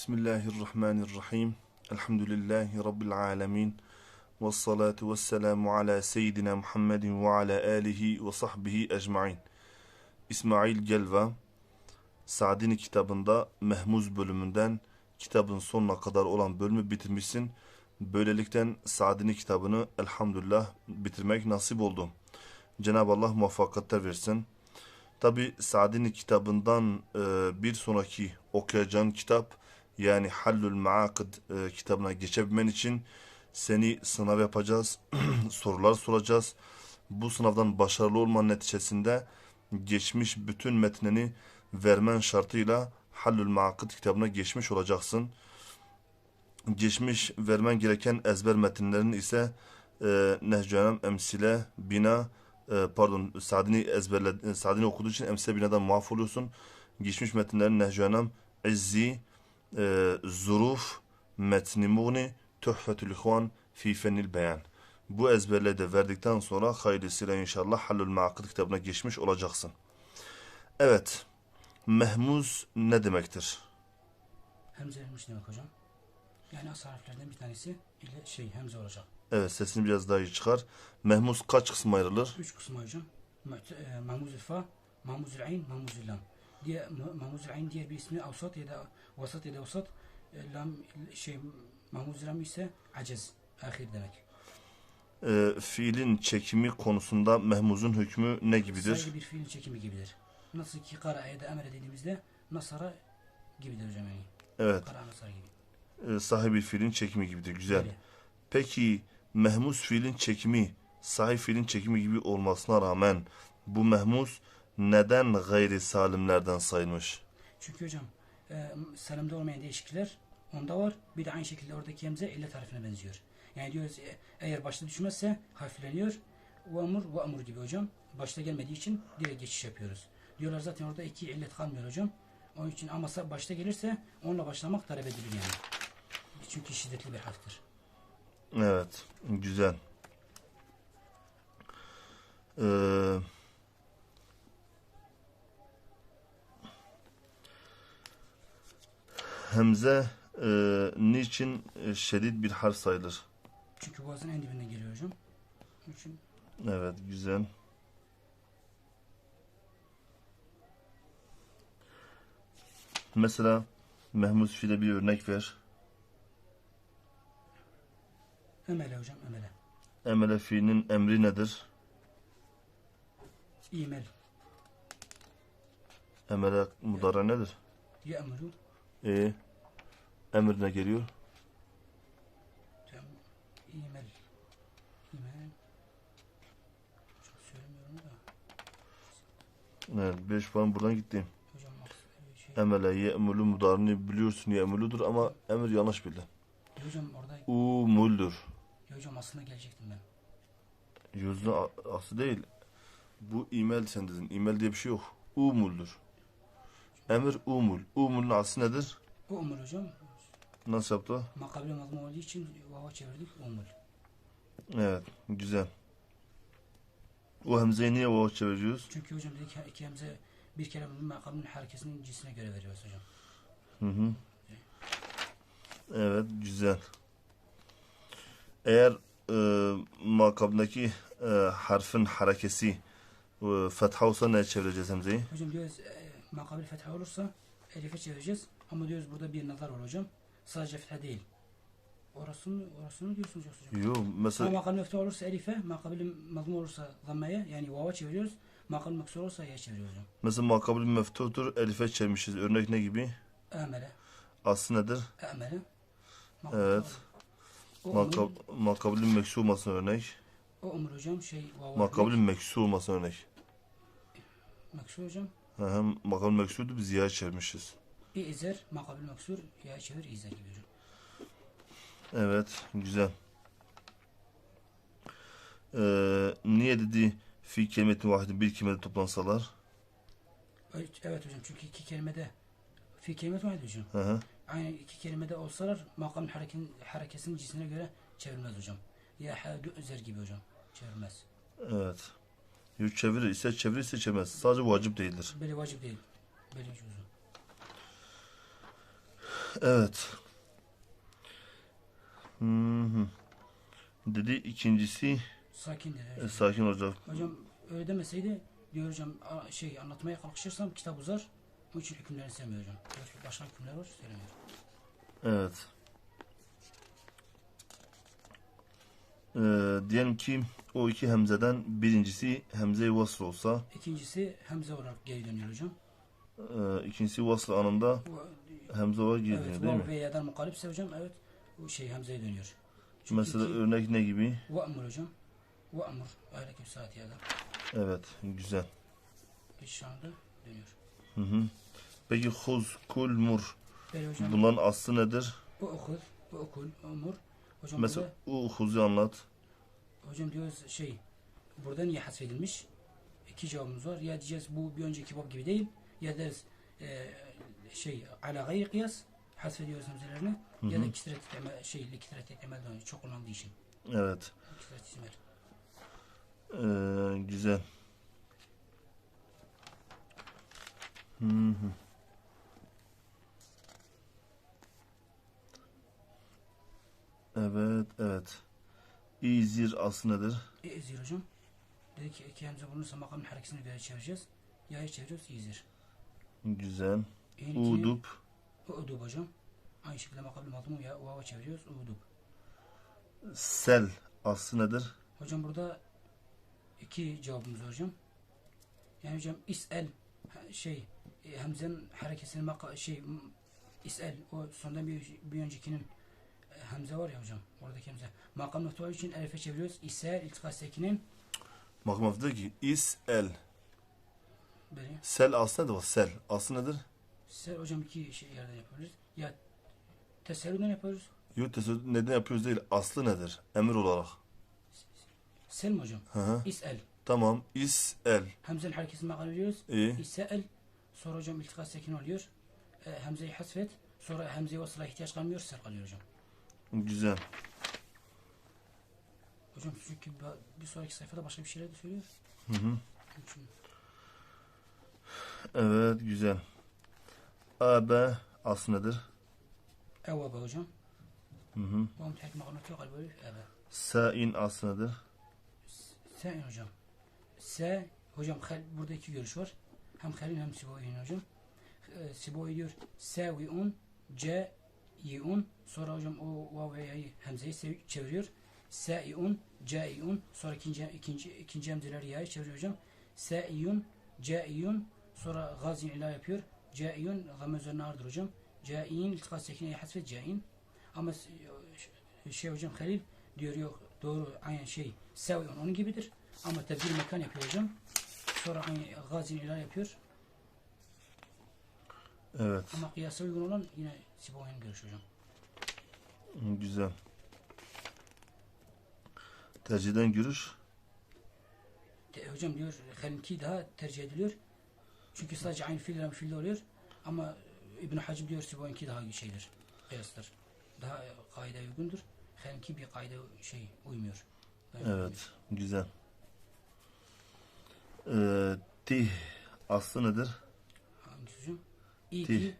Bismillahirrahmanirrahim. Elhamdülillahi Rabbil alemin. Ve salatu ve selamu ala seyyidina Muhammedin ve ala alihi ve sahbihi ecmain. İsmail Gelva, Sa'dini kitabında Mehmuz bölümünden kitabın sonuna kadar olan bölümü bitirmişsin. Böylelikten Sa'dini kitabını elhamdülillah bitirmek nasip oldu. Cenab-ı Allah muvaffakatler versin. Tabi Sa'dini kitabından e, bir sonraki okuyacağın kitap yani Hallül Maakid e, kitabına geçebilmen için seni sınav yapacağız, sorular soracağız. Bu sınavdan başarılı olman neticesinde geçmiş bütün metnini vermen şartıyla Hallül Maakid kitabına geçmiş olacaksın. Geçmiş vermen gereken ezber metinlerin ise e, Nehcü Emsile, Bina, e, pardon Sadini ezberle Sadini okuduğu için Emsile Bina'dan muaf oluyorsun. Geçmiş metinlerin Nehcü İzzi, e, Zuruf, Metni Muğni, Tuhfetül İhvan, Fi Fennil Beyan. Bu ezberle de verdikten sonra hayırlısıyla inşallah Hallül Maakid kitabına geçmiş olacaksın. Evet. Mehmuz ne demektir? Hemze verilmiş demek hocam. Yani as harflerden bir tanesi ile şey hemze olacak. Evet sesini biraz daha iyi çıkar. Mehmuz kaç kısma ayrılır? Üç kısım hocam. Mahmuzül fa, Mahmuzül ayn, Mahmuzül lam. Diye Mahmuzül ayn diğer bir ismi avsat ya da vasat ya da vasat. E, Lam şey Mahmuzül lam ise acez. Ahir demek. Ee, fiilin çekimi konusunda mehmuzun hükmü ne gibidir? Sadece bir fiil çekimi gibidir. Nasıl ki kara ya da emre dediğimizde nasara gibidir hocam yani. Evet. Kara nasara gibi. E, sahibi fiilin çekimi gibidir. Güzel. Öyle. Peki mehmuz fiilin çekimi sahih fiilin çekimi gibi olmasına rağmen bu mehmuz neden gayri salimlerden sayılmış? Çünkü hocam e, selamda olmayan değişiklikler onda var. Bir de aynı şekilde oradaki hemze illet harfine benziyor. Yani diyoruz e, eğer başta düşmezse harfleniyor. Ve amur ve amur gibi hocam. Başta gelmediği için direkt geçiş yapıyoruz. Diyorlar zaten orada iki illet kalmıyor hocam. Onun için ama başta gelirse onunla başlamak talep edilir yani. Çünkü şiddetli bir harftir. Evet. Güzel. Ee, Hemze e, niçin e, şedid bir harf sayılır? Çünkü boğazın en dibinden geliyor hocam. İçin Evet, güzel. Mesela Mehmuz fiile bir örnek ver. emele hocam emele. Emele fiilinin emri nedir? İmel. Emele mudara nedir? Ye'muru. E, emir ne geliyor? Evet, 5 puan buradan gitti. Emele ye'mulu mudarını biliyorsun ye'muludur ama emir yanlış bildin. Ya hocam orada Umuldur. ya hocam aslında gelecektim ben. Yüzde aslı değil. Bu imel sen dedin. İmel diye bir şey yok. Umuldur. Emir umul. Umulun aslı nedir? Umul hocam. Nasıl yaptı? Makabile mazmum olduğu için vava çevirdik umul. Evet, güzel. O hemzeyi niye vav çeviriyoruz? Çünkü hocam dedik ki iki hemze bir kelimenin makabinin harekesinin cinsine göre veriyoruz hocam. Hı hı. Evet, güzel. Eğer e, makabındaki e, harfin harekesi e, fetha olsa ne çevireceğiz hemzeyi? Hocam diyoruz makabil fetha olursa elife çevireceğiz. Ama diyoruz burada bir nazar var hocam. Sadece fetha değil. Orasını, orasını diyorsunuz hocam. Yok, Ama mesela makabil fetha olursa elife, makabil mazmum olursa zammaya yani vava çeviriyoruz. Makabil maksur olursa ya çeviriyoruz hocam. mesela makabul meftuhtur, elife çevirmişiz. Örnek ne gibi? Emele, Aslı nedir? emele. Evet. Makab umur, makabulün meksu olmasına örnek. o umur hocam şey vava. Makabulün meksu olmasına örnek. Maksur hocam. Hı, makabul meksudu biz ziya çevirmişiz. Bir ezer, makabil maksur, ya çevir izler gibi hocam. Evet, güzel. Ee, niye dedi fi kelimetin vahidi bir kelimede toplansalar? Evet, hocam çünkü iki kelimede fi kelimet var hocam. Hı hı. Aynı iki kelimede olsalar makamın hareketin, harekesinin cinsine göre çevirmez hocam. Ya hadu ezer gibi hocam. Çevirmez. Evet. Yok çevirir ise çevirir ise çevirmez. Sadece vacip değildir. Böyle vacip değil. Böyle hocam. Evet. Hı hı. Dedi ikincisi Sakin dedi. e, hocam. sakin olacak. Hocam öyle demeseydi diyor hocam şey anlatmaya kalkışırsam kitap uzar. Onun için hükümlerini sevmiyor hocam. Başka hükümler var söylemiyor. Evet. Ee, diyelim ki o iki hemzeden birincisi hemze-i vasl olsa, İkincisi Hemze olarak geri dönüyor hocam. e, ikincisi vasl anında hemze olarak geri evet, dönüyor değil mi? ve ya'dan mukalipse hocam evet bu şey Hemze'ye dönüyor. Çünkü Mesela iki, örnek ne gibi? Ve'mur hocam. Ve'mur. Aleyküm saat ya. Evet, güzel. Şu anda dönüyor. Hı hı. Peki huz, kul, mur. Bunların aslı nedir? bu okul, bu okul, umur. Hocam Mesela o huzu anlat. burada, hocam diyoruz şey burada niye hasfedilmiş? İki cevabımız var. Ya diyeceğiz bu bir önceki bab gibi değil. Ya deriz e, şey ala gayri kıyas hasfediyoruz hemzelerini. Hı Ya da kitret emel, şey likitret emel. Çok kullandığı için. Evet. Kitret ismer. Ee, güzel. Hı hı. Evet, evet. İzir aslı nedir? Ezir hocam. Dedi ki iki hemze bulunursa makamın harekesini göre çevireceğiz. Ya'yı çeviriyoruz ezir. Güzel. İki- Udub. Udub hocam. Aynı şekilde makamlı makamı ya vava çeviriyoruz. Udub. Sel aslı nedir? Hocam burada iki cevabımız hocam. Yani hocam is'el şey e, Hamza'nın hareketini maka, şey is'el o sondan bir, bir öncekinin Hamza var ya hocam oradaki Hamza. Makam nokta olduğu için elife çeviriyoruz. İs'el iltika sekinin Makam diyor ki is el. böyle. Sel aslı nedir? Sel. Aslı nedir? Sel hocam iki şey yerden yapıyoruz. Ya teserrüden yapıyoruz. Yok tesadüf neden yapıyoruz değil. Aslı nedir? Emir olarak. Sel mi hocam? Hı hı. İs'el. Tamam. is el. Hamza'nın hareketini makam veriyoruz. İyi. İs'el sonra hocam iltika sekin oluyor. E, Hamza'yı hasfet. Sonra Hamza'ya vasıla ihtiyaç kalmıyor. Sel kalıyor hocam. Güzel. Hocam çünkü bir- sonraki sayfada başka bir şeyler de söylüyor. Hı hı. Onun Evet, güzel. Abe aslı nedir? Evvebe hocam. Hı hı. Müteahhit makamات yok galiba. Evet. Sa'in aslı nedir? Sen hocam. Se hocam burada iki görüş var. Hem Halil hem Siboy'un hocam. E, Siboy diyor seviun ce iun sonra hocam o vav ve ya'yı hemzeyi çeviriyor. Se'iun ce'iun sonra ikinci ikinci ikinci hemzeleri ya'yı çeviriyor hocam. Se'iun ce'iun sonra gazin ila yapıyor. Ce'iun gamme üzerine ağırdır hocam. Ce'in iltika sekineye hasfet ce'in. Ama şey hocam Halil diyor yok doğru aynı şey seviun onun gibidir. Ama tebdil mekan yapıyor hocam. Sonra aynı gazin ila yapıyor. Evet. Ama kıyasa uygun olan yine Siboy'un görüşü hocam. Güzel. Tercihden görüş. Te- hocam diyor Halil'inki daha tercih ediliyor. Çünkü sadece aynı fiil fiilde oluyor. Ama İbn Hacim diyor Siboy'unki daha şeydir. Kıyastır. Daha e, kaide uygundur. Halil'inki bir kaide şey uymuyor. Evet. Güzel. Ee, tih aslı nedir? İyi ki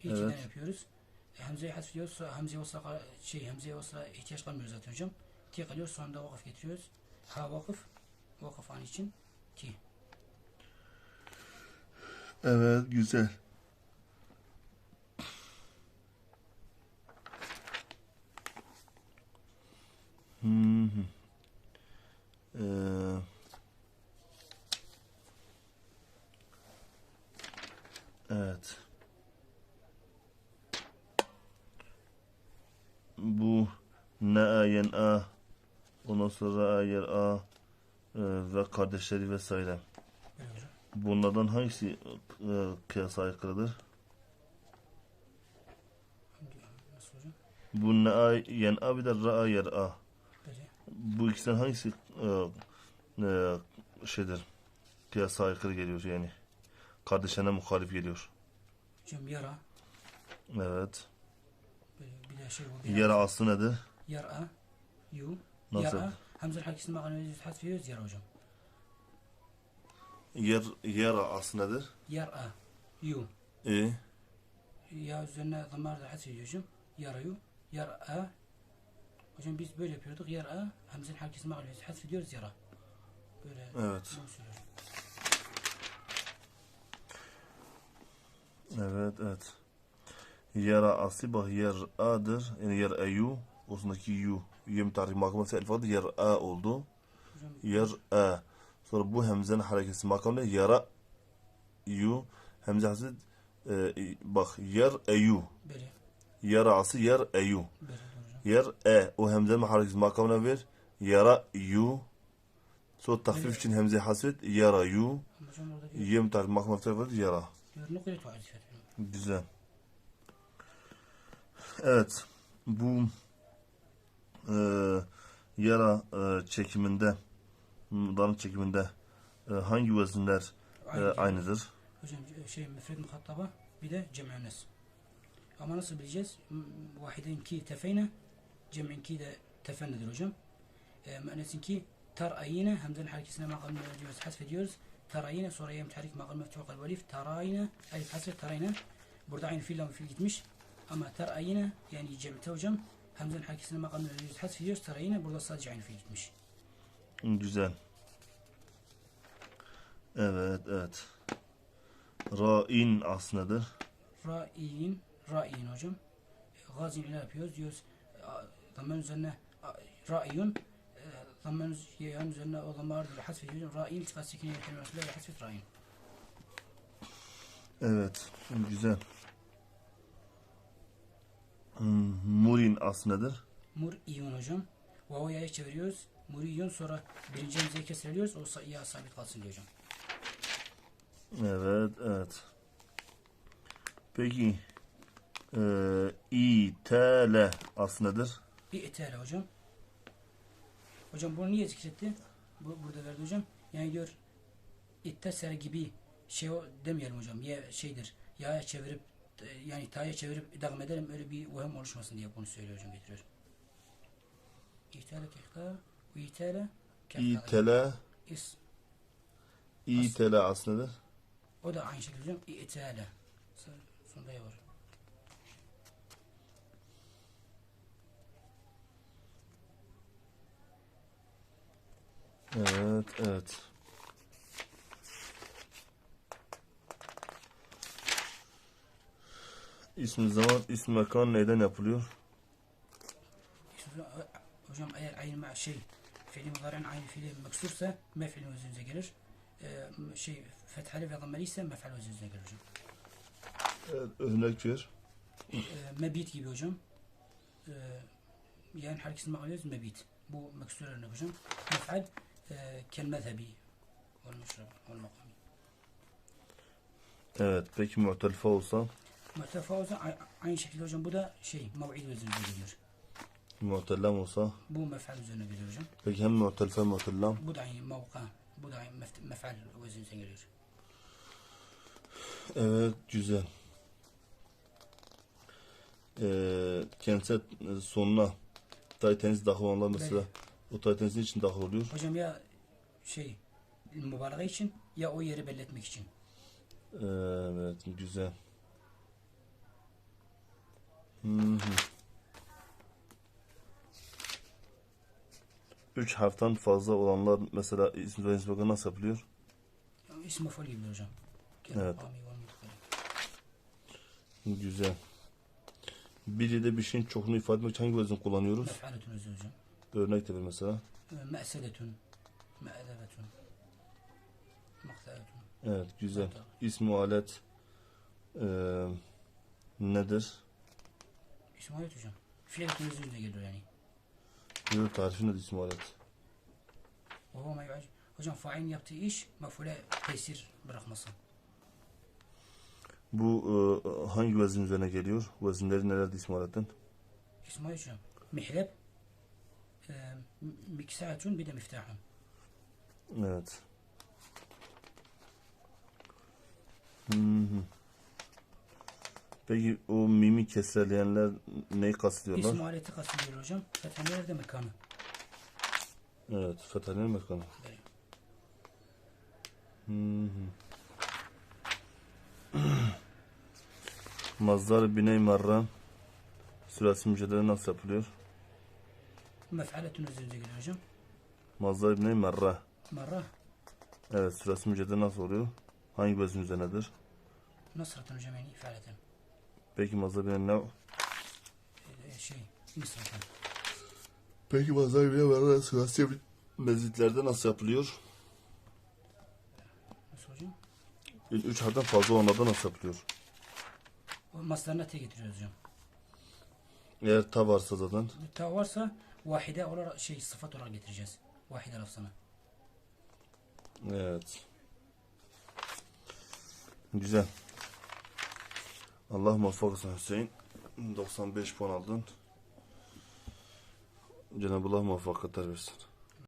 İkiden Evet. yapıyoruz. Hamze'yi hasfediyoruz. Sonra Hamze'ye vasıla şey Hamze'ye vasıla ihtiyaç kalmıyor zaten hocam. Ti kalıyor sonra da vakıf getiriyoruz. Ha vakıf. Vakıf an için ti. Evet. Güzel. Hı hı. Ee, evet. Bu ne ayen a ondan sonra ayer a e, ve kardeşleri vesaire. Bunlardan hangisi e, kıyasa aykırıdır? Bu ne ayen a bir de ra yer a. Bu ikisinden hangisi e, e, şeydir? Kıyasa aykırı geliyor yani. Kardeşlerine muhalif geliyor. Hocam yara. Evet. Bir de şey bu. Yara aslı nedir? Yara. Yu. Nasıl? Yara. Hamza hakisini makalemizi hasfediyoruz yara hocam. Yer, yara aslı nedir? Yara. Yu. E, ya üzerine damar da ediyor hocam. Yarayu. Yar'a. Hocam biz böyle yapıyorduk. Yar'a. Hamzenin herkesin mağlubiyeti. Hasf ediyoruz yara. Böyle. Evet. Evet, evet. Yara asli bak yer a'dır. Yani yer ayu. Osundaki yu. Yem tarih makamı elfadı yer a oldu. Yer a. Sonra bu hemzenin hareketi makamında yara yu. Hemze hasret e, bak yer ayu. böyle. Yara aslı yer. Böyle hocam. Yer e. O hemzenin hareketi makamına ver. Yara yu. Sonra takfif için hemze hasret yara yu. Yem tarih makamı elfadı yara. Güzel. Evet. Bu e, yara e, çekiminde danı çekiminde e, hangi vezinler e, Aynı. aynıdır? Hocam şey müfred muhattaba bir de cem'ünes. Ama nasıl bileceğiz? M- Vahidinki tefeyne, cem'inki de tefennedir hocam. E, müennesinki tarayine, hemzenin harekesine makal ediyoruz, hasf ediyoruz. Tarayine, sonra yem tahrik makal meftuh kalb elif. Tarayine, elif hasret tarayine. Burada aynı fiil fiil gitmiş. Ama tarayine, yani cem'te hocam. Hemzenin harekesine makal ediyoruz, hasf ediyoruz. Tarayine, burada sadece aynı fiil gitmiş. Güzel. Evet, evet. Ra'in aslıdır. Ra'in, ra'in hocam. E, Gazin ile yapıyoruz. Diyoruz zaman üzerine ra'yun zaman yan üzerine o zaman ile hasf ediyoruz. Ra'in iltifat sekine kelimesiyle ve hasfet ra'in. Evet, güzel. Hmm, Murin aslıdır. Mur'iyun hocam. Vavu yaya çeviriyoruz. Mur'iyun sonra birinci hemzeyi kesreliyoruz. O ya sabit kalsın diyor hocam. Evet, evet. Peki e, itele aslıdır. Bir etele hocam. Hocam bunu niye zikretti? Bu, burada verdi hocam. Yani diyor itteser gibi şey o demeyelim hocam. Ya şeydir. Yaya çevirip e, yani taya çevirip devam edelim öyle bir vahim oluşmasın diye bunu söylüyor hocam getiriyor. İtale kehta kehta. İtele İs. itele aslıdır. O da aynı şekilde hocam. İtale. Sonunda ya var. Evet, evet. İsmi zaman, ismi mekan neyden yapılıyor? Hocam eğer aynı şey fiili mudari'nin aynı fiili meksursa mef'il özünüze gelir. Ee, şey fethali ve dammeli ise mef'al özünüze gelir hocam. Evet, örnek ver. Ee, mebit gibi hocam. Ee, yani herkesin mağlubiyyeti mebit. Bu meksur örnek hocam. Mef'al e, kel mezhebi. Vel meşrab. Vel makami. Evet, peki mu'telife olsa Muhtefa o zaman a- aynı şekilde hocam bu da şey mev'id özünüze geliyor. Mu'tellem olsa Bu mef'al üzerine geliyor hocam. peki hem mu'telife mu'tellem Bu da aynı mevka. Bu da aynı mef- mef'al özünüze geliyor. Evet, güzel. Ee, e, sonuna Titanic dahil olanlar mesela o Titanic için dahil oluyor. Hocam ya şey mübalağa için ya o yeri belli etmek için. Evet, güzel. Hı hı. Üç harften fazla olanlar mesela isim ve ismi nasıl yapılıyor? İsim mef'ul gibi hocam. Evet. Güzel. Bir de bir şeyin çokluğunu ifade etmek için hangi vezin kullanıyoruz? Mef'aletun özü hocam. Örnek de ver mesela. Me'sedetun. Me'edebetun. Maktaletun. Evet, güzel. İsmi alet eee, nedir? İsim ayet hocam. Fiiletun özünde geliyor yani. Diyor tarifi nedir ismi alet? Ve huve ma yu'ac- Hocam failin yaptığı iş mef'ule tesir bırakması. Bu eee, hangi vezin üzerine geliyor? Vezinleri nelerdi ismi aletin? İsim ayet hocam. Mihleb. e, Miksaatun bir de miftahun. Evet. Hı hı. Peki o mimi kesreleyenler neyi kastediyorlar? İsim aleti kastediyor hocam. Fethaneler de mekanı. Evet, fethanenin mekanı. Evet. Hı. Mazdar biney marra süresi mücadele nasıl yapılıyor? Mef'aletün üzerinde geliyor hocam. Mazdar biney marra. Marra Evet süresi mücadele nasıl oluyor? Hangi bezin üzerinedir? nasratan hocam yani ifaleten. Peki biney ne? Ee, şey nisratan. Peki mazdar biney marra süresi mezitlerde nasıl yapılıyor? Nasıl hocam? Üç harften fazla olmadan nasıl yapılıyor? O maslarına te getiriyoruz hocam. Eğer ta varsa zaten Ta varsa vahide olarak şey sıfat olarak getireceğiz. Vahide lafzını. Evet. Güzel. Allah muvaffak olsun Hüseyin. 95 puan aldın. Cenab-ı Allah muvaffakatler versin.